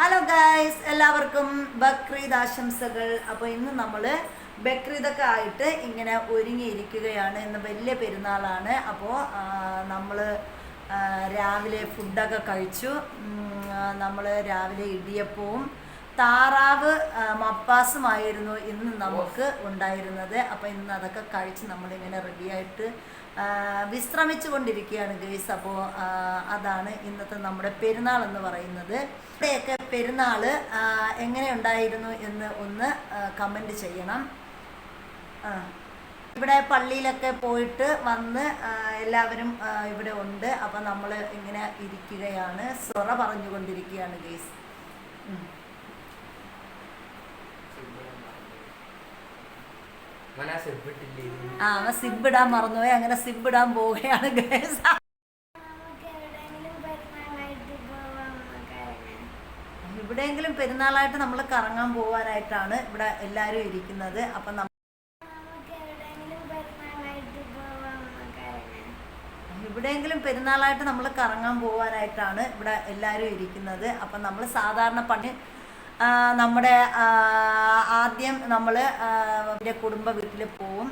Hello guys എല്ലാവർക്കും ബക്രീദ് ആശംസകൾ അപ്പോൾ ഇന്ന് നമ്മൾ ബക്രീദൊക്കെ ആയിട്ട് ഇങ്ങനെ ഒരുങ്ങിയിരിക്കുകയാണ് ഇന്ന് വലിയ പെരുന്നാളാണ്. അപ്പോൾ നമ്മൾ രാവിലെ ഫുഡൊക്കെ കഴിച്ചു. നമ്മൾ രാവിലെ ഇടിയപ്പവും താറാവ് മപ്പാസുമായിരുന്നു ഇന്ന് നമുക്ക് ഉണ്ടായിരുന്നത്. അപ്പോൾ ഇന്ന് അതൊക്കെ കഴിച്ച് നമ്മളിങ്ങനെ റെഡിയായിട്ട് വിശ്രമിച്ചു കൊണ്ടിരിക്കുകയാണ് ഗൈസ്. അപ്പോൾ അതാണ് ഇന്നത്തെ നമ്മുടെ പെരുന്നാൾ എന്ന് പറയുന്നത്. ഇവിടെയൊക്കെ പെരുന്നാൾ എങ്ങനെ ഉണ്ടായിരുന്നു എന്ന് ഒന്ന് കമന്റ് ചെയ്യണം. ഇവിടെ പള്ളിയിലൊക്കെ പോയിട്ട് വന്ന് എല്ലാവരും ഇവിടെ ഉണ്ട്. അപ്പം നമ്മൾ ഇങ്ങനെ ഇരിക്കുകയാണ്. സൊറ പറഞ്ഞുകൊണ്ടിരിക്കുകയാണ് ഗൈസ്. ആ അവൻ സിബ് ഇടാൻ മറന്നുപോയി. അങ്ങനെ സിബ് ഇടാൻ പോവുകയാണ് ഗൈസ്? എവിടെയെങ്കിലും പെരുന്നാളായിട്ട് നമ്മൾ കറങ്ങാൻ പോകാനായിട്ടാണ് ഇവിടെ എല്ലാവരും ഇരിക്കുന്നത്. അപ്പം നമ്മ നമുക്ക് എവിടെയെങ്കിലും പെരുന്നാളായിട്ട്. നമ്മൾ കറങ്ങാൻ പോകാനായിട്ടാണ് ഇവിടെ എല്ലാവരും ഇരിക്കുന്നത്. അപ്പം നമ്മൾ സാധാരണ പണി നമ്മുടെ ആദ്യം നമ്മൾ അവരുടെ കുടുംബ വീട്ടിൽ പോവും.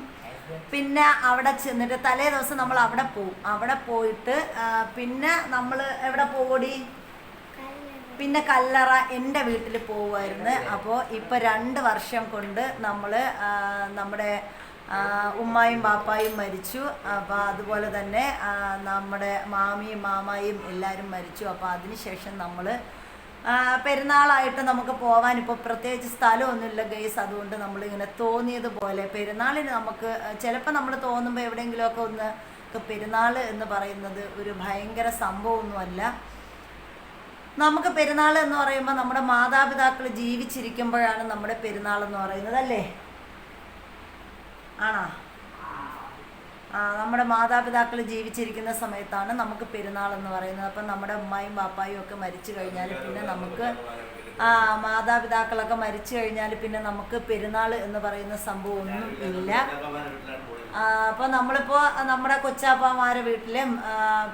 പിന്നെ അവിടെ ചെന്നിട്ട് തലേ ദിവസം നമ്മൾ അവിടെ പോവും. അവിടെ പോയിട്ട് പിന്നെ നമ്മൾ എവിടെ പോകൂടി പിന്നെ കല്ലറ എന്റെ വീട്ടിൽ പോവുമായിരുന്നു അപ്പോൾ ഇപ്പോൾ രണ്ട് വർഷം കൊണ്ട് നമ്മൾ നമ്മുടെ ഉമ്മായും ബാപ്പായും മരിച്ചു. അപ്പോൾ അതുപോലെ തന്നെ നമ്മുടെ മാമിയും മാമായും എല്ലാവരും മരിച്ചു. അപ്പോൾ അതിനുശേഷം നമ്മൾ പെരുന്നാളായിട്ട് നമുക്ക് പോകാൻ ഇപ്പോൾ പ്രത്യേകിച്ച് സ്ഥലമൊന്നുമില്ല ഗൈസ് അതുകൊണ്ട് നമ്മൾ നമ്മളിങ്ങനെ തോന്നിയതുപോലെ പെരുന്നാളിന് നമുക്ക് ചിലപ്പോൾ നമ്മൾ തോന്നുമ്പോൾ എവിടെയെങ്കിലുമൊക്കെ ഒന്ന് പെരുന്നാൾ എന്ന് പറയുന്നത് ഒരു ഭയങ്കര സംഭവമൊന്നുമല്ല. നമുക്ക് പെരുന്നാൾ എന്ന് പറയുമ്പോൾ നമ്മുടെ മാതാപിതാക്കൾ ജീവിച്ചിരിക്കുമ്പോഴാണ് നമ്മുടെ പെരുന്നാൾ എന്ന് പറയുന്നത് അല്ലേ? ആണോ? നമ്മുടെ മാതാപിതാക്കൾ ജീവിച്ചിരിക്കുന്ന സമയത്താണ് നമുക്ക് പെരുന്നാൾ എന്ന് പറയുന്നത്. അപ്പം നമ്മുടെ ഉമ്മായും പാപ്പായും ഒക്കെ മരിച്ചു കഴിഞ്ഞാൽ പിന്നെ നമുക്ക് ആ മാതാപിതാക്കളൊക്കെ മരിച്ചു കഴിഞ്ഞാൽ പിന്നെ നമുക്ക് പെരുന്നാൾ എന്ന് പറയുന്ന സംഭവം ഒന്നും ഇല്ല. അപ്പോൾ നമ്മളിപ്പോൾ നമ്മുടെ കൊച്ചാപ്പമാരെ വീട്ടിലും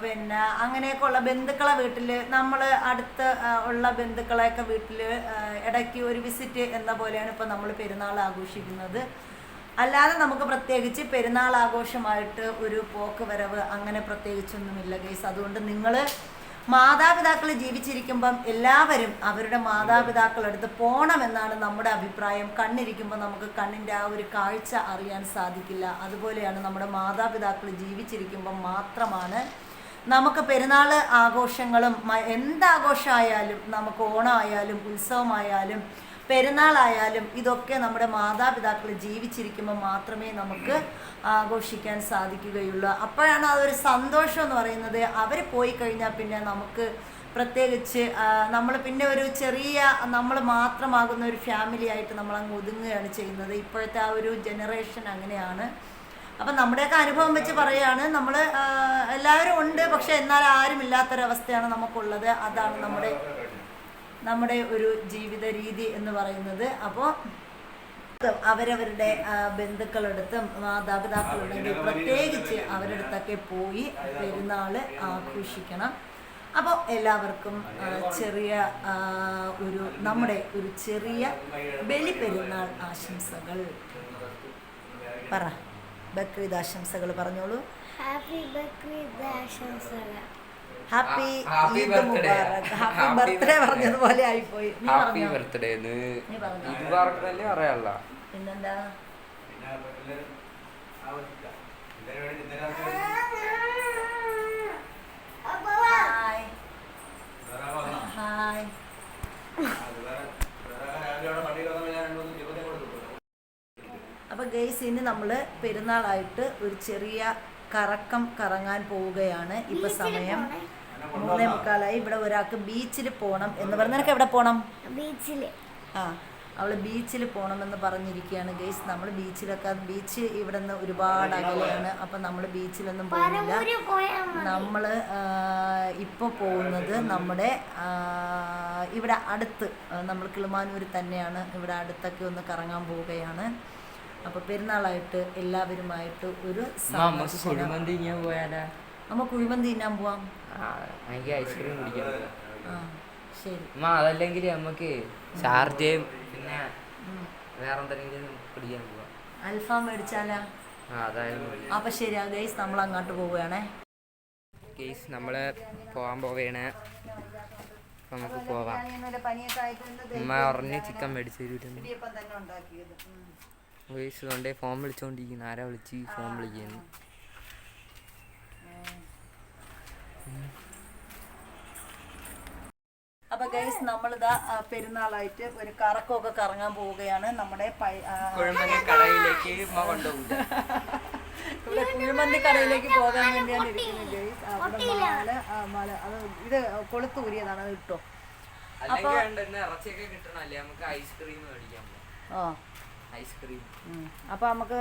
പിന്നെ അങ്ങനെയൊക്കെ ഉള്ള ബന്ധുക്കളെ വീട്ടിൽ നമ്മൾ അടുത്ത് ഉള്ള ബന്ധുക്കളെയൊക്കെ വീട്ടിൽ ഇടയ്ക്ക് ഒരു വിസിറ്റ് എന്ന പോലെയാണ് ഇപ്പോൾ നമ്മൾ പെരുന്നാൾ ആഘോഷിക്കുന്നത്. അല്ലാതെ നമുക്ക് പ്രത്യേകിച്ച് പെരുന്നാൾ ആഘോഷമായിട്ട് ഒരു പോക്ക് വരവ് അങ്ങനെ പ്രത്യേകിച്ചൊന്നുമില്ല ഗൈസ്. അതുകൊണ്ട് നിങ്ങൾ മാതാപിതാക്കൾ ജീവിച്ചിരിക്കുമ്പം എല്ലാവരും അവരുടെ മാതാപിതാക്കളെടുത്ത് പോകണമെന്നാണ് നമ്മുടെ അഭിപ്രായം. കണ്ണിരിക്കുമ്പോൾ നമുക്ക് കണ്ണിന്റെ ആ ഒരു കാഴ്ച അറിയാൻ സാധിക്കില്ല. അതുപോലെയാണ് നമ്മുടെ മാതാപിതാക്കൾ ജീവിച്ചിരിക്കുമ്പം മാത്രമാണ് നമുക്ക് പെരുന്നാൾ ആഘോഷങ്ങളും എന്താഘോഷമായാലും നമുക്ക് ഓണമായാലും ഉത്സവമായാലും പെരുന്നാളായാലും ഇതൊക്കെ നമ്മുടെ മാതാപിതാക്കൾ ജീവിച്ചിരിക്കുമ്പോൾ മാത്രമേ നമുക്ക് ആഘോഷിക്കാൻ സാധിക്കുകയുള്ളൂ. അപ്പോഴാണ് അതൊരു സന്തോഷം എന്ന് പറയുന്നത്. അവർ പോയി കഴിഞ്ഞാൽ പിന്നെ നമുക്ക് പ്രത്യേകിച്ച് നമ്മൾ പിന്നെ ഒരു ചെറിയ നമ്മൾ മാത്രമാകുന്ന ഒരു ഫാമിലി ആയിട്ട് നമ്മൾ അങ്ങ് ഒതുങ്ങുകയാണ് ചെയ്യുന്നത്. ഇപ്പോഴത്തെ ആ ഒരു ജനറേഷൻ അങ്ങനെയാണ്. അപ്പം നമ്മുടെയൊക്കെ അനുഭവം വെച്ച് പറയുകയാണ് നമ്മൾ എല്ലാവരും ഉണ്ട് പക്ഷെ എന്നാൽ ആരും ഇല്ലാത്തൊരവസ്ഥയാണ് നമുക്കുള്ളത്. അതാണ് നമ്മുടെ നമ്മുടെ ഒരു ജീവിത രീതി എന്ന് പറയുന്നത്. അപ്പോൾ അവരവരുടെ ബന്ധുക്കളടുത്തും മാതാപിതാക്കളുണ്ടെങ്കിൽ പ്രത്യേകിച്ച് അവരടുത്തൊക്കെ അടുത്തൊക്കെ പോയി പെരുന്നാൾ ആഘോഷിക്കണം. അപ്പോൾ എല്ലാവർക്കും ചെറിയ ഒരു നമ്മുടെ ഒരു ചെറിയ ബലി പെരുന്നാൾ ആശംസകൾ. പറ. ബക്രീദ് ആശംസകൾ പറഞ്ഞോളൂ. ഹാപ്പി ബക്രീദ് ആശംസകൾ. Happy happy birthday. Happy happy birthday. പറഞ്ഞതുപോലെ ആയിപ്പോയി. ഹാപ്പി ബർത്ത്ഡേ പറയാനുള്ള. പിന്നെന്താ? ഹായ്. ഹായ്. അപ്പോൾ ഗെയ്സ് ഇനി നമ്മൾ പെരുന്നാളായിട്ട് ഒരു ചെറിയ കറക്കം കറങ്ങാൻ പോവുകയാണ് ഇപ്പൊ സമയം. മൂന്നേ മുക്കാലായി. ഇവിടെ ഒരാൾക്ക് ബീച്ചിൽ പോകണം എന്ന് പറഞ്ഞ. നിനക്ക് എവിടെ പോകണം ബീച്ചിൽ ആ അവൾ ബീച്ചിൽ പോകണമെന്ന് പറഞ്ഞിരിക്കുകയാണ്. ഗെയ്സ് നമ്മൾ ബീച്ചിലൊക്കെ ബീച്ച് ഇവിടെ നിന്ന് ഒരുപാട് അകലെയാണ്. അപ്പം നമ്മൾ ബീച്ചിലൊന്നും പോകുന്നില്ല നമ്മൾ ഇപ്പൊ മതി. നമ്മൾ ഇപ്പോൾ പോകുന്നത് നമ്മുടെ ഇവിടെ അടുത്ത് നമ്മൾ കിളിമാനൂർ തന്നെയാണ്. ഇവിടെ അടുത്തൊക്കെ ഒന്ന് കറങ്ങാൻ പോവുകയാണ്. അപ്പോൾ പെരുന്നാളായിട്ട് എല്ലാവരുമായിട്ട് ഒരു. കുഴിമന്തി ഞാൻ പോയാലാ? നമ്മ കുഴിമന്തി തിന്നാൻ പോവാം. എനിക്ക് ഐസ്ക്രീം കുടിക്കാൻ ആ ശരി. അമ്മ അതല്ലെങ്കിൽ നമുക്ക് ഷാർജയും പിന്നെ വേറെ എന്തെങ്കിലും പിടിക്കാൻ പോവാം. അൽഫാം മേടിച്ചാലാ? അപ്പൊ ശരി ഗൈസ് നമ്മൾ അങ്ങോട്ട് പോവുകയാണേ. ഗൈസ് നമ്മൾ പോവാൻ പോവുകയാണ് അപ്പം നമുക്ക് പോവാം. ഉമ്മ ഉറഞ്ഞ് ചിക്കൻ മേടിച്ചു തരുമായിരുന്നു കേസ് കൊണ്ടേ ഫോൺ വിളിച്ചോണ്ടിരിക്കുന്നു. ആരാ വിളിച്ച് ഫോൺ വിളിക്കുന്നു? അപ്പൊ ഗൈസ് നമ്മളിതാ പെരുന്നാളായിട്ട് ഒരു കറക്കമൊക്കെ കറങ്ങാൻ പോവുകയാണ്. നമ്മുടെ കടയിലേക്ക് ഇവിടെ കുഴിമന്തി കടയിലേക്ക് പോകാൻ വേണ്ടിയാണ് ഇരിക്കുന്നത് ഗൈസ് അവിടെ മാല മാല. അത് ഇത് കൊളുത്തൂരിയതാണ് അത് കിട്ടണല്ലേ? നമുക്ക് ഐസ്ക്രീം ആ. ഐസ്ക്രീം. അപ്പോൾ അപ്പൊ നമുക്ക്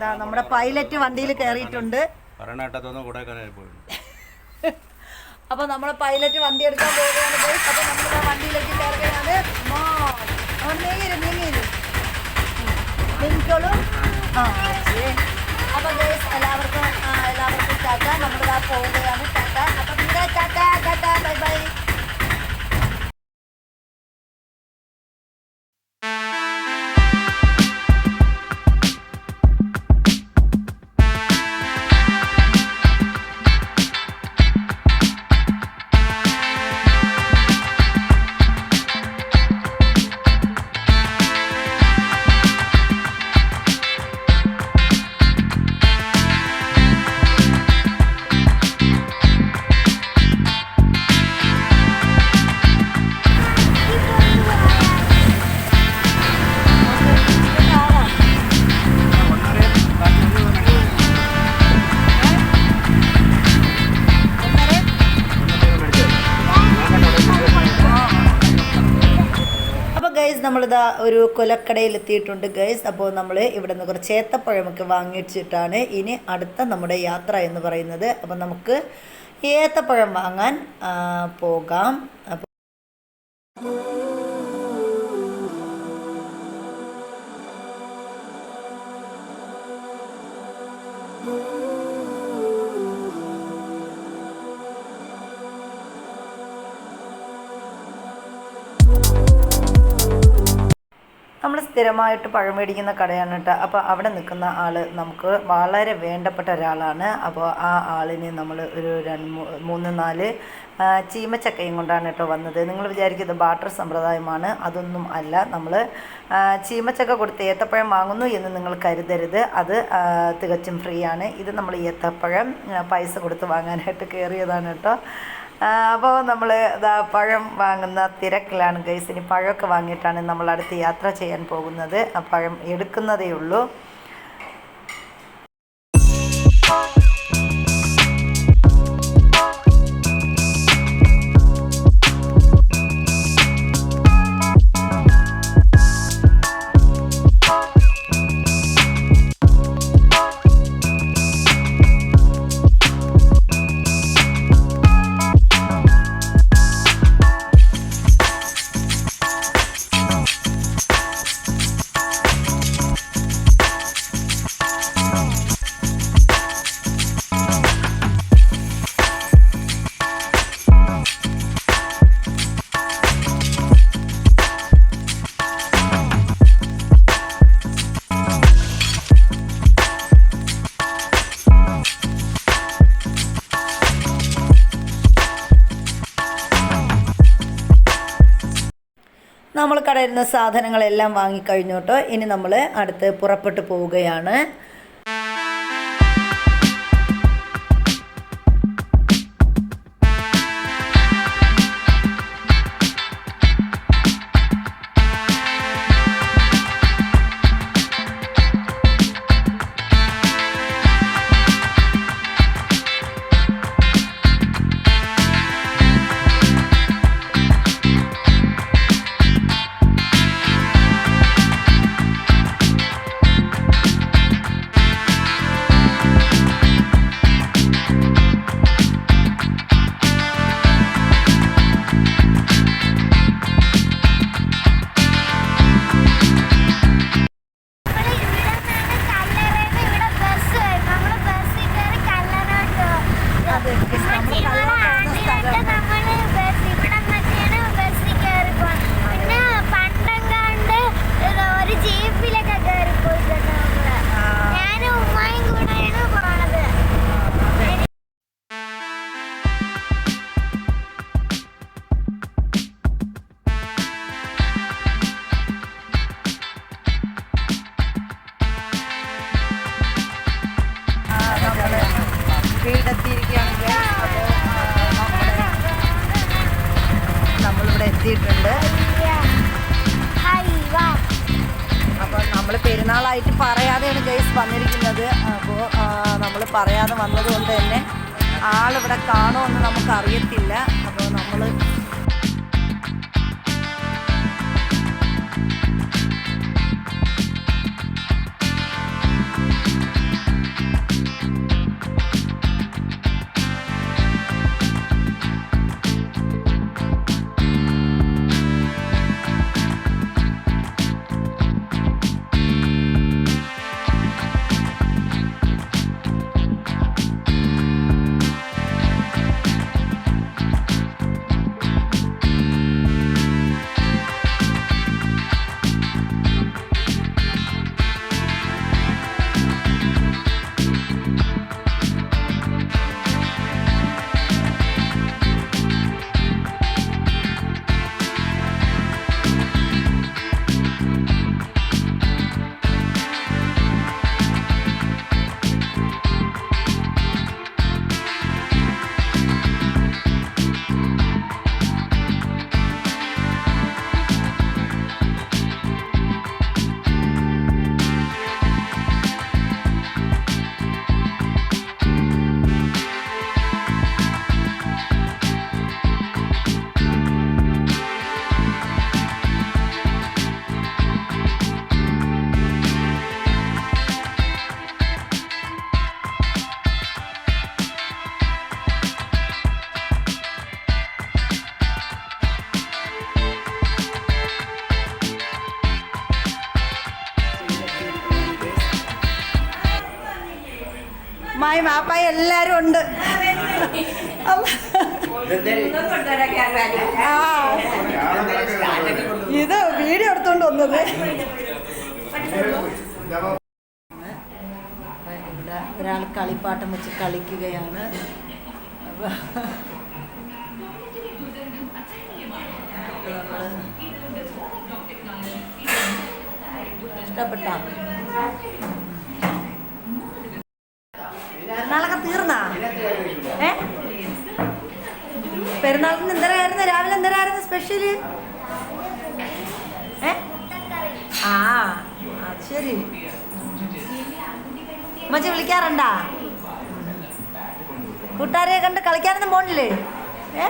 ദാ നമ്മുടെ പൈലറ്റ് വണ്ടിയിൽ കയറിയിട്ടുണ്ട്. പറയണാട്ടത്തൊന്നും കൊടൈക്കനാൽ പോയി. അപ്പൊ നമ്മുടെ പൈലറ്റ് വണ്ടി എടുക്കാൻ പോവുകയാണ് ഗൈസ് അപ്പൊ നമ്മൾ വണ്ടിയിലേക്ക് കയറുകയാണ്. നീങ്ങിരും നീങ്ങിരും നീങ്ങിക്കോളൂ. ആ ശരി. അപ്പൊ ഗൈസ് എല്ലാവർക്കും എല്ലാവർക്കും ടാറ്റ നമ്മളിതാ പോവുകയാണ് ടാറ്റ അപ്പൊ ടാറ്റ ടാറ്റ ബൈ ബൈ. ഒരു കൊലക്കടയിൽ എത്തിയിട്ടുണ്ട് ഗൈസ് അപ്പോൾ നമ്മൾ ഇവിടെ നിന്ന് കുറച്ച് ഏത്തപ്പഴമൊക്കെ വാങ്ങിച്ചിട്ടാണ് ഇനി അടുത്ത നമ്മുടെ യാത്ര എന്ന് പറയുന്നത്. അപ്പോൾ നമുക്ക് ഏത്തപ്പഴം വാങ്ങാൻ പോകാം. അപ്പോൾ നമ്മൾ സ്ഥിരമായിട്ട് പഴം മേടിക്കുന്ന കടയാണ് കേട്ടോ അപ്പോൾ അവിടെ നിൽക്കുന്ന ആൾ നമുക്ക് വളരെ വേണ്ടപ്പെട്ട ഒരാളാണ്. അപ്പോൾ ആ ആളിന് നമ്മൾ ഒരു രണ്ട് മൂന്ന് നാല് ചീമച്ചക്കയും കൊണ്ടാണ് കേട്ടോ വന്നത്. നിങ്ങൾ വിചാരിക്കുന്നത് ബാട്ടർ സമ്പ്രദായമാണ്. അതൊന്നും അല്ല. നമ്മൾ ചീമച്ചക്ക കൊടുത്ത് ഏത്തപ്പഴം വാങ്ങുന്നു എന്ന് നിങ്ങൾ കരുതരുത്. അത് തികച്ചും ഫ്രീ ആണ്. ഇത് നമ്മൾ ഏത്തപ്പഴം പൈസ കൊടുത്ത് വാങ്ങാനായിട്ട് കയറിയതാണ് കേട്ടോ അപ്പോൾ നമ്മൾ ഇതാ പഴം വാങ്ങുന്ന തിരക്കിലാണ് ഗൈസിന് പഴമൊക്കെ വാങ്ങിയിട്ടാണ് നമ്മൾ അടുത്ത് യാത്ര ചെയ്യാൻ പോകുന്നത്. പഴം എടുക്കുന്നതേ ഉള്ളൂ. കടയിൽ നിന്ന് സാധനങ്ങളെല്ലാം വാങ്ങിക്കഴിഞ്ഞോട്ടോ ഇനി നമ്മൾ അടുത്ത് പുറപ്പെട്ടു പോവുകയാണ്. മായി മാപ്പായി എല്ലാരും ഉണ്ട്. ഇത് വീഡിയോ എടുത്തോണ്ട് വന്നത്. ഇവിടെ ഒരാൾ കളിപ്പാട്ടം വെച്ച് കളിക്കുകയാണ്. ഇഷ്ടപ്പെട്ടാ പെരുന്നാളൊക്കെ തീർന്നാ ഏ പെരുന്നാളിന് എന്തരായിരുന്നു രാവിലെ എന്തരായിരുന്നു സ്പെഷ്യൽ ഏ? ആ ശരി. മച്ച വിളിക്കാറുണ്ടാ? കൂട്ടുകാരെ കണ്ട് കളിക്കാനൊന്നും പോണില്ലേ? ഏ?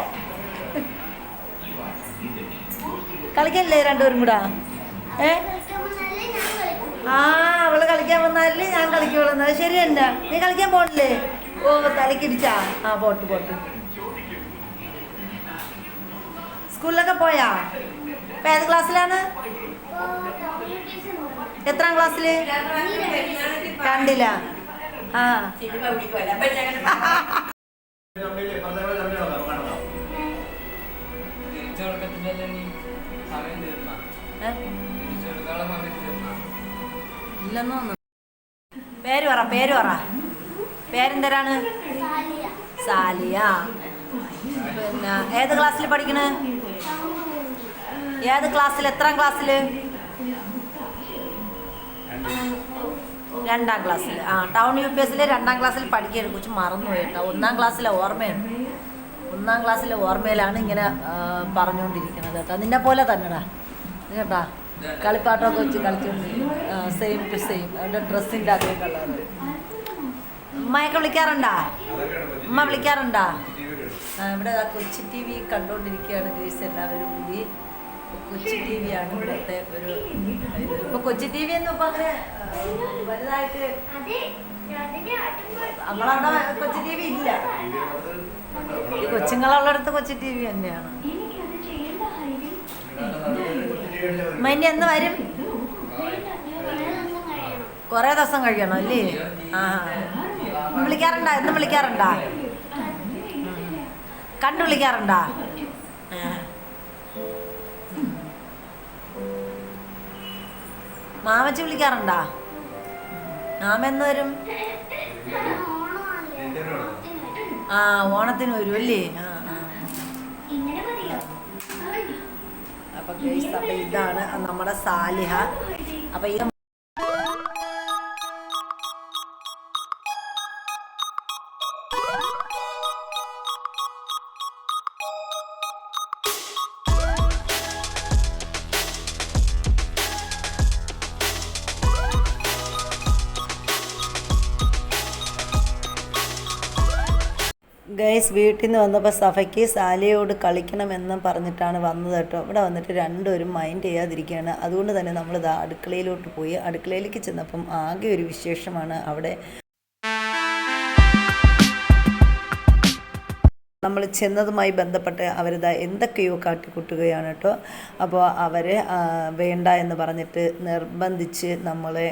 കളിക്കല്ലേ രണ്ടുപേരും കൂടാ? ഏ? ആ അവൾ കളിക്കാൻ വന്നാലേ ഞാൻ കളിക്കുള്ളൂ എന്നാ ശരി എന്താ നീ കളിക്കാൻ പോണില്ലേ? ഓ തലക്കിടിച്ചാ ആ പോട്ട് പോട്ട്. സ്കൂളിലൊക്കെ പോയാ? ഇപ്പൊ ഏത് ക്ലാസ്സിലാണ്? എത്രാം ക്ലാസ്സിൽ? കണ്ടില്ല ആ. പേര് പറ പേര് പറ. പേരെന്തരാണ്? സാലിയ. പിന്നെ ഏത് ക്ലാസ്സിൽ പഠിക്കണേ? ഏത് ക്ലാസ്സിൽ എത്രാം ക്ലാസ്സിൽ രണ്ടാം ക്ലാസ്സിൽ ആ ടൗൺ യു പി എസിൽ രണ്ടാം ക്ലാസ്സിൽ പഠിക്കുകയാണ്. കൊച്ചു മറന്നുപോയി കേട്ടോ. ഒന്നാം ക്ലാസ്സിലെ ഓർമ്മയാണ്. ഒന്നാം ക്ലാസ്സിലെ ഓർമ്മയിലാണ് ഇങ്ങനെ പറഞ്ഞുകൊണ്ടിരിക്കുന്നത് കേട്ടോ. നിന്നെ പോലെ തന്നെടാ. കേട്ടാ? കളിപ്പാട്ടമൊക്കെ വെച്ച് കളിച്ചുകൊണ്ടിരിക്കും സെയിം ടു സെയിം അവന്റെ ഡ്രസ്സിന്റെ അതേ കളർ ഉമ്മയൊക്കെ വിളിക്കാറുണ്ടാ? അമ്മ വിളിക്കാറുണ്ടാ? ഇവിടെ കൊച്ചി ടി വി കണ്ടുകൊണ്ടിരിക്കുകയാണ് ഗേസ് എല്ലാവരും കൂടി. കൊച്ചി ടി വി ആണ് ഇവിടുത്തെ ഒരു ഇപ്പൊ കൊച്ചി ടി വി ഒന്നും അങ്ങനെ വലുതായിട്ട് നമ്മളവിടെ കൊച്ചി ടി വി ഇല്ല. ഈ കൊച്ചുങ്ങളുള്ളടത്ത് കൊച്ചി ടി വി തന്നെയാണ്. മൈനി എന്ന് വരും? കുറേ ദിവസം കഴിയണം അല്ലേ? ആ വിളിക്കാറുണ്ടോ? എന്നും വിളിക്കാറുണ്ടാ. കണ്ടു വിളിക്കാറുണ്ടാ. മാമച്ചി വിളിക്കാറുണ്ടാ? മാമ വരും? ആ ഓണത്തിന് വരും അല്ലേ? അപ്പൊ ഇതാണ് നമ്മുടെ സാലിഹ. അപ്പൊ ഇത് വീട്ടിൽ നിന്ന് വന്നപ്പോൾ സഫയ്ക്ക് സാലിയോട് കളിക്കണമെന്ന് പറഞ്ഞിട്ടാണ് വന്നത് കേട്ടോ. ഇവിടെ വന്നിട്ട് രണ്ടുപേരും മൈൻഡ് ചെയ്യാതിരിക്കുകയാണ്. അതുകൊണ്ട് തന്നെ നമ്മൾ ഇതാ അടുക്കളയിലോട്ട് പോയി. അടുക്കളയിലേക്ക് ചെന്നപ്പം ആകെ ഒരു വിശേഷമാണ് അവിടെ. നമ്മൾ ചെന്നതുമായി ബന്ധപ്പെട്ട് അവരിതാ എന്തൊക്കെയോ കാട്ടിക്കൂട്ടുകയാണ് കേട്ടോ. അപ്പോൾ അവർ വേണ്ട എന്ന് പറഞ്ഞിട്ട് നിർബന്ധിച്ച് നമ്മളെ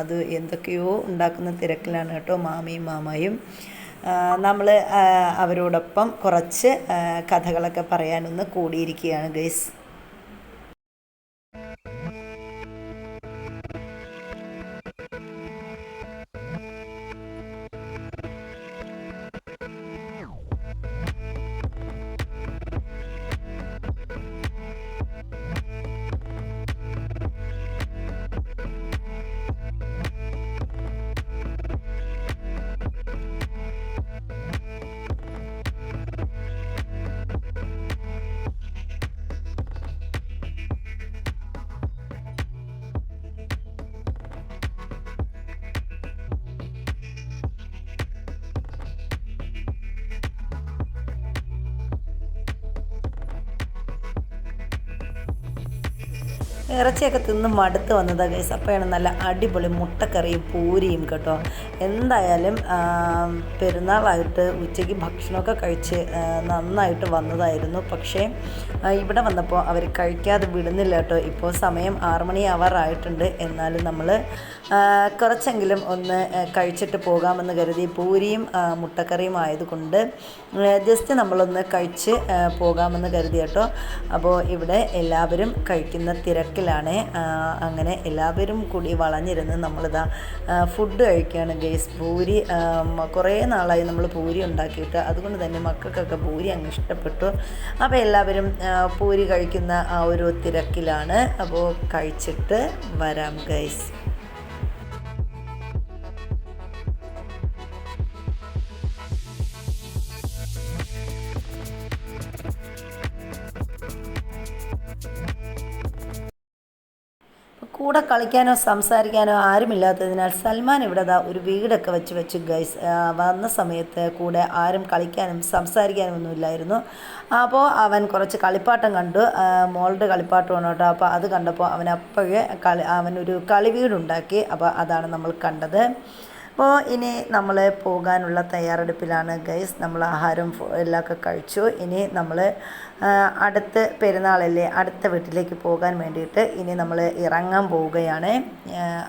അത് എന്തൊക്കെയോ ഉണ്ടാക്കുന്ന തിരക്കിലാണ് കേട്ടോ മാമിയും മാമായും. നമ്മൾ അവരോടൊപ്പം കുറച്ച് കഥകളൊക്കെ പറയാനൊന്ന് കൂടിയിരിക്കുകയാണ് ഗൈസ്. ഇറച്ചിയൊക്കെ തിന്ന് മടുത്ത് വന്നതാണ് ഗൈസ് അപ്പോഴാണ് നല്ല അടിപൊളി മുട്ടക്കറിയും പൂരിയും കേട്ടോ. എന്തായാലും പെരുന്നാളായിട്ട് ഉച്ചയ്ക്ക് ഭക്ഷണമൊക്കെ കഴിച്ച് നന്നായിട്ട് വന്നതായിരുന്നു. പക്ഷേ ഇവിടെ വന്നപ്പോൾ അവർ കഴിക്കാതെ വിടുന്നില്ല കേട്ടോ. ഇപ്പോൾ സമയം ആറുമണി ആവാറായിട്ടുണ്ട്. എന്നാലും നമ്മൾ കുറച്ചെങ്കിലും ഒന്ന് കഴിച്ചിട്ട് പോകാമെന്ന് കരുതി പൂരിയും മുട്ടക്കറിയും ആയതുകൊണ്ട് ജസ്റ്റ് നമ്മളൊന്ന് കഴിച്ച് പോകാമെന്ന് കരുതി കേട്ടോ. അപ്പോൾ ഇവിടെ എല്ലാവരും കഴിക്കുന്ന തിരക്കിലാണ്. അങ്ങനെ എല്ലാവരും കൂടി വളഞ്ഞിരുന്ന് നമ്മളിതാ ഫുഡ് കഴിക്കുകയാണ് ഗേസ് പൂരി കുറേ നാളായി നമ്മൾ പൂരി ഉണ്ടാക്കിയിട്ട്. അതുകൊണ്ട് തന്നെ മക്കൾക്കൊക്കെ പൂരി അങ്ങ് ഇഷ്ടപ്പെട്ടു. അപ്പോൾ എല്ലാവരും പൂരി കഴിക്കുന്ന ആ ഒരു തിരക്കിലാണ്. അപ്പോൾ കഴിച്ചിട്ട് വരാം ഗൈസ് കൂടെ കളിക്കാനോ സംസാരിക്കാനോ ആരുമില്ലാത്തതിനാൽ സൽമാൻ ഇവിടെ ദാ ഒരു വീടൊക്കെ വെച്ച് വെച്ച് ഗൈസ് വന്ന സമയത്ത് കൂടെ ആരും കളിക്കാനും സംസാരിക്കാനും ഒന്നുമില്ലായിരുന്നു അപ്പോൾ അവൻ കുറച്ച് കളിപ്പാട്ടം കണ്ടു. മോളുടെ കളിപ്പാട്ടമാണ് കേട്ടോ. അപ്പോൾ അത് കണ്ടപ്പോൾ അവൻ അപ്പോഴേ കളി അവനൊരു കളി വീടുണ്ടാക്കി. അപ്പോൾ അതാണ് നമ്മൾ കണ്ടത്. അപ്പോൾ ഇനി നമ്മൾ പോകാനുള്ള തയ്യാറെടുപ്പിലാണ് ഗൈസ്. നമ്മൾ ആഹാരം എല്ലാം എല്ലാമൊക്കെ കഴിച്ചു. ഇനി നമ്മൾ അടുത്ത പെരുന്നാളല്ലേ അടുത്ത വീട്ടിലേക്ക് പോകാൻ വേണ്ടിയിട്ട് ഇനി നമ്മൾ ഇറങ്ങാൻ പോവുകയാണ്.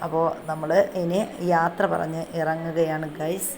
അപ്പോൾ നമ്മൾ ഇനി യാത്ര പറഞ്ഞ് ഇറങ്ങുകയാണ് ഗൈസ്.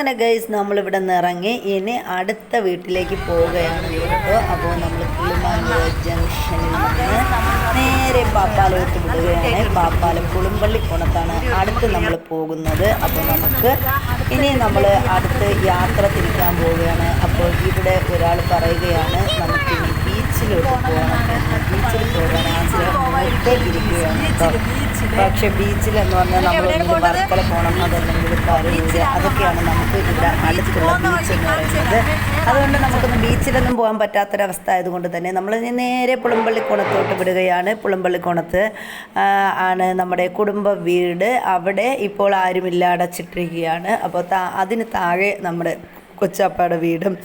അങ്ങനെ ഗൈസ് നമ്മളിവിടെ നിന്ന് ഇറങ്ങി ഇനി അടുത്ത വീട്ടിലേക്ക് പോവുകയാണ് കേട്ടോ അപ്പോൾ നമ്മൾ കിളിമാനൂർ ജംഗ്ഷനിൽ നിന്ന് നേരെ പാപ്പാലോട്ട് വിടുകയാണ്. പാപ്പാലം കുളുമ്പള്ളി കോണത്താണ് അടുത്ത് നമ്മൾ പോകുന്നത്. അപ്പോൾ നമുക്ക് ഇനി നമ്മൾ അടുത്ത് യാത്ര തിരിക്കാൻ പോവുകയാണ്. അപ്പോൾ ഇവിടെ ഒരാൾ പറയുകയാണ് നമുക്ക് ബീച്ചിലോട്ട് പോകണം. ബീച്ചിൽ പോകാൻ ആഗ്രഹം പക്ഷെ ബീച്ചിലെന്ന് പറഞ്ഞാൽ നമ്മൾ ഒന്നുകിൽ വർക്കല പോകണം അതല്ലെങ്കിൽ കാര്യമില്ല അതൊക്കെയാണ് നമുക്ക് ഇവിടെ അടുത്തുള്ള ബീച്ച് എന്ന് പറയുന്നത്. അതുകൊണ്ട് നമുക്കൊന്ന് ബീച്ചിലൊന്നും പോകാൻ പറ്റാത്തൊരവസ്ഥ ആയതുകൊണ്ട് തന്നെ നമ്മൾ നേരെ പുളമ്പള്ളിക്കോണത്തോട്ട് വിടുകയാണ്. പുളമ്പള്ളിക്കോണത്ത് ആണ് നമ്മുടെ കുടുംബ വീട്. അവിടെ ഇപ്പോൾ ആരുമില്ല അടച്ചിട്ടിരിക്കുകയാണ്. അപ്പോൾ അതിന് താഴെ നമ്മുടെ കൊച്ചാപ്പയുടെ വീടും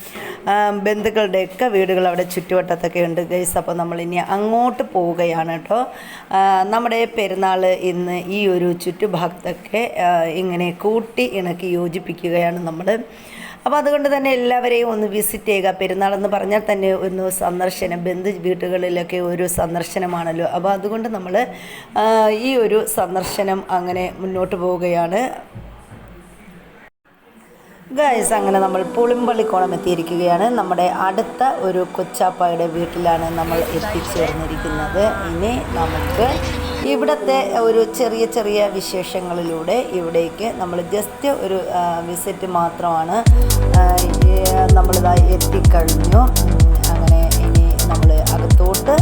ബന്ധുക്കളുടെ ബന്ധുക്കളുടെയൊക്കെ വീടുകൾ അവിടെ ചുറ്റുവട്ടത്തൊക്കെ ഉണ്ട് ഗൈസ്. അപ്പോൾ നമ്മളിനി അങ്ങോട്ട് പോവുകയാണ് കേട്ടോ. നമ്മുടെ പെരുന്നാൾ ഇന്ന് ഈ ഒരു ചുറ്റുഭാഗത്തൊക്കെ ഇങ്ങനെ കൂട്ടി ഇണക്കി യോജിപ്പിക്കുകയാണ് നമ്മൾ അപ്പോൾ അതുകൊണ്ട് തന്നെ എല്ലാവരെയും ഒന്ന് വിസിറ്റ് ചെയ്യുക. പെരുന്നാളെന്ന് പറഞ്ഞാൽ തന്നെ ഒന്ന് സന്ദർശനം ബന്ധു വീടുകളിലൊക്കെ ഒരു സന്ദർശനമാണല്ലോ. അപ്പോൾ അതുകൊണ്ട് നമ്മൾ ഈ ഒരു സന്ദർശനം അങ്ങനെ മുന്നോട്ട് പോവുകയാണ്. ഗൈസ് അങ്ങനെ നമ്മൾ പുളിമ്പള്ളിക്കോണം എത്തിയിരിക്കുകയാണ്. നമ്മുടെ അടുത്ത ഒരു കൊച്ചാപ്പായുടെ വീട്ടിലാണ് നമ്മൾ എത്തിച്ചേർന്നിരിക്കുന്നത്. ഇനി നമുക്ക് ഇവിടുത്തെ ഒരു ചെറിയ ചെറിയ വിശേഷങ്ങളിലൂടെ ഇവിടേക്ക് നമ്മൾ ജസ്റ്റ് ഒരു വിസിറ്റ് മാത്രമാണ് നമ്മളിതായി എത്തിക്കഴിഞ്ഞു. അങ്ങനെ ഇനി നമ്മൾ അകത്തോട്ട്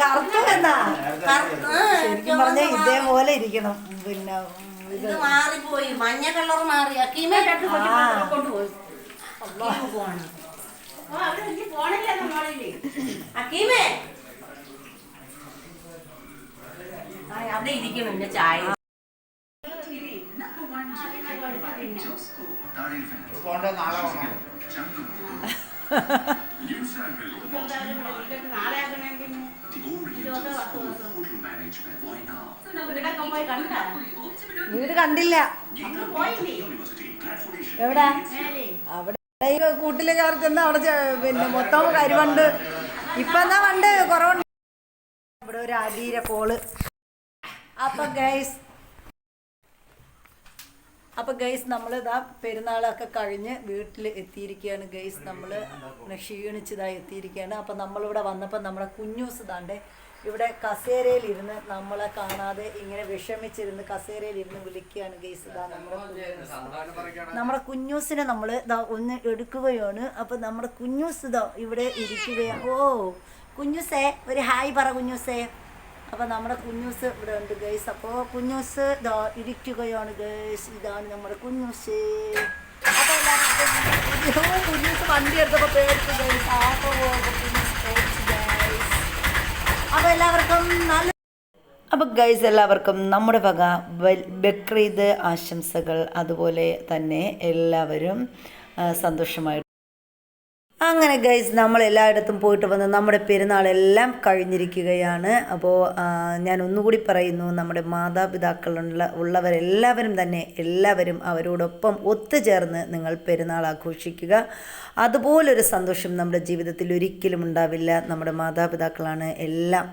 കറുത്തു എന്നാ? ശരിക്കും പറഞ്ഞാൽ ഇതേപോലെ ഇരിക്കണം. പിന്നെ ഇത് ഇത് മാറിപ്പോയി. മഞ്ഞ കളർ മാറി അക്കീമ. കൊണ്ടുപോയി അവിടെ ഇരിക്കണം എന്റെ ചായ. വീട് കണ്ടില്ല. എവിടെ? അവിടെ കൂട്ടിലെ ചേർത്ത് എന്താ അവിടെ പിന്നെ മൊത്തം കരിവണ്ട് ഇപ്പൊ എന്നാ വണ്ട്? കുറവുണ്ട്. ഇവിടെ ഒരു അടീര കോൾ അപ്പൊ ഗൈസ് അപ്പോൾ ഗൈസ് നമ്മൾ ഇതാ പെരുന്നാളൊക്കെ കഴിഞ്ഞ് വീട്ടിൽ എത്തിയിരിക്കുകയാണ് ഗൈസ്. നമ്മൾ ക്ഷീണിച്ചതായി എത്തിയിരിക്കുകയാണ് അപ്പോൾ നമ്മളിവിടെ വന്നപ്പോൾ നമ്മുടെ കുഞ്ഞൂസ് ഇതാണ്ട് ഇവിടെ കസേരയിലിരുന്ന് നമ്മളെ കാണാതെ ഇങ്ങനെ വിഷമിച്ചിരുന്ന് കസേരയിലിരുന്ന് വിളിക്കുകയാണ് ഗൈസ് ഇതാ നമ്മുടെ. നമ്മുടെ കുഞ്ഞൂസിനെ നമ്മൾ ഇതാ ഒന്ന് എടുക്കുകയാണ്. അപ്പോൾ നമ്മുടെ കുഞ്ഞൂസ് ഇതാ ഇവിടെ ഇരിക്കുകയാണ്. ഓ കുഞ്ഞൂസേ ഒരു ഹായ് പറ കുഞ്ഞൂസേ. അപ്പോൾ നമ്മുടെ കുഞ്ഞൂസ് ഇവിടെ ഉണ്ട് ഗൈസ് അപ്പോൾ കുഞ്ഞൂസ് ഇതാ ഇരിക്കുകയാണ് ഗൈസ് ഇതാണ് നമ്മുടെ കുഞ്ഞൂസ്. അപ്പോൾ കുഞ്ഞൂസ് വണ്ടി എടുത്തപ്പോൾ പേടിച്ചു ഗൈസ് ആട്ടോ ഗൈസ് അപ്പോൾ എല്ലാവർക്കും നല്ല അപ്പോൾ ഗൈസ് എല്ലാവർക്കും നമ്മുടെ വക ബക്രീദ് ആശംസകൾ അതുപോലെ തന്നെ എല്ലാവരും സന്തോഷമായിട്ട് അങ്ങനെ ഗൈസ് നമ്മൾ എല്ലായിടത്തും പോയിട്ട് വന്ന് നമ്മുടെ പെരുന്നാളെല്ലാം കഴിഞ്ഞിരിക്കുകയാണ്. അപ്പോൾ ഞാൻ ഒന്നുകൂടി പറയുന്നു നമ്മുടെ മാതാപിതാക്കളുള്ള ഉള്ളവരെല്ലാവരും തന്നെ എല്ലാവരും അവരോടൊപ്പം ഒത്തുചേർന്ന് നിങ്ങൾ പെരുന്നാൾ ആഘോഷിക്കുക. അതുപോലൊരു സന്തോഷം നമ്മുടെ ജീവിതത്തിൽ ഒരിക്കലും ഉണ്ടാവില്ല. നമ്മുടെ മാതാപിതാക്കളാണ് എല്ലാം